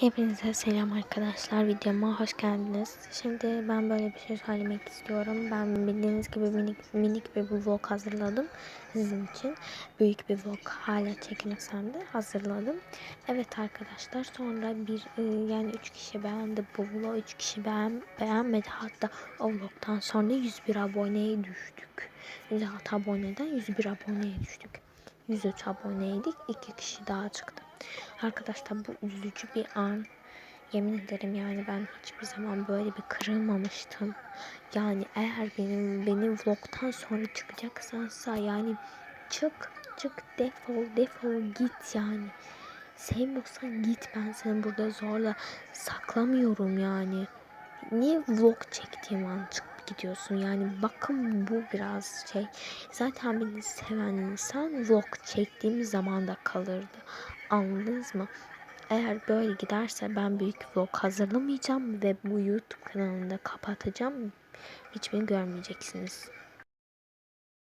Hepinize selam arkadaşlar. Videoma hoş geldiniz. Şimdi ben böyle bir şey söylemek istiyorum. Ben bildiğiniz gibi minik, minik bir vlog hazırladım sizin için. Büyük bir vlog hala çekmesem de hazırladım. Evet arkadaşlar sonra bir e, yani 3 kişi beğendi bu vlogu. 3 kişi beğen, beğenmedi. Hatta o vlogtan sonra 101 aboneye düştük. 106 aboneden 101 aboneye düştük. 103 aboneydik. 2 kişi daha çıktı. Arkadaşlar bu üzücü bir an. Yemin ederim yani ben hiçbir zaman böyle bir kırılmamıştım. Yani eğer benim benim vlogtan sonra çıkacaksansa yani çık çık defol defol git yani. Sevmiyorsan git ben seni burada zorla saklamıyorum yani. Niye vlog çektiğim an çıkıp gidiyorsun yani bakın bu biraz şey. Zaten beni seven insan vlog çektiğim zaman da kalırdı. Anladınız mı? Eğer böyle giderse ben büyük vlog hazırlamayacağım ve bu YouTube kanalını da kapatacağım. Hiç beni görmeyeceksiniz.